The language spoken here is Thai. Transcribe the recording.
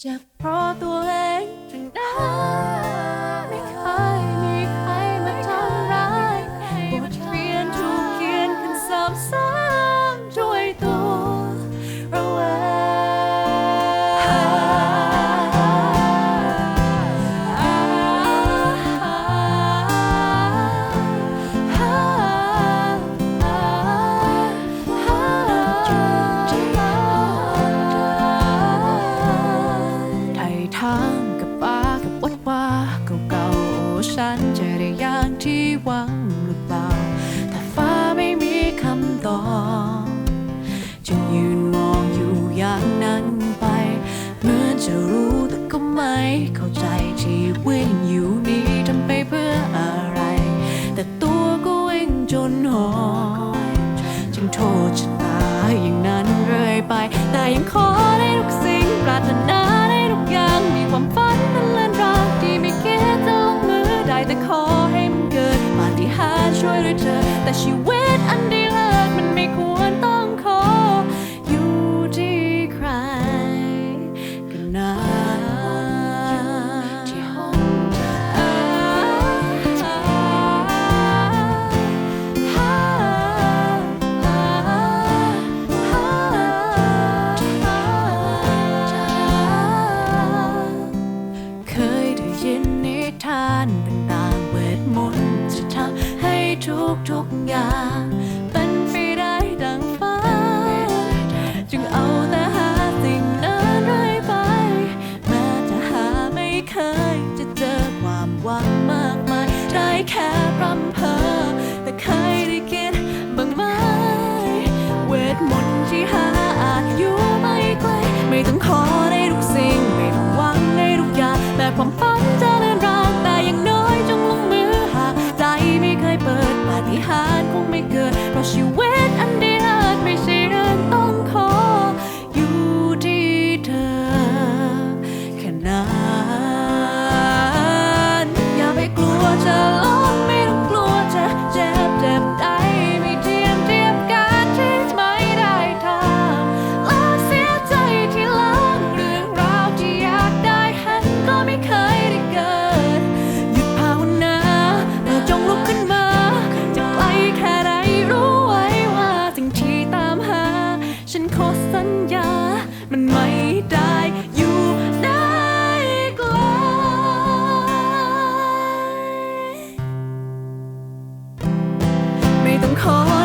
เจ็บเพราะตัวเอง ฉันจะได้อย่างที่หวังหรือเปล่า แต่ฟ้าไม่มีคำตอบจึงยืนมองอยู่อย่างนั้นไป เหมือนจะรู้แต่ก็ไม่เข้าใจที่วิ่งอยู่นี้ทำไปเพื่ออะไร แต่ตัวก็วิ่งจนหอบจึงโทษชะตาอย่างนั้นเรื่อยไป แต่ยังขอได้ทุกสิ่ง อแทุกทุกอย่าง เป็นไปได้ดังฝันจึงเอาแต่หาสิ่งนั้นเรื่อยไป แม้จะหาไม่เคย จะเจอความหวังมากมายได้แค่ร่ำเพ้อแต่เคยได้คิดบ้างไหมเวทมนต์ที่หาอาจอยู่ไม่ไกล ไม่ต้องขอได้ทุกสิ่ง ไม่ต้องหวังได้ทุกอย่างแม้ความฝัน call.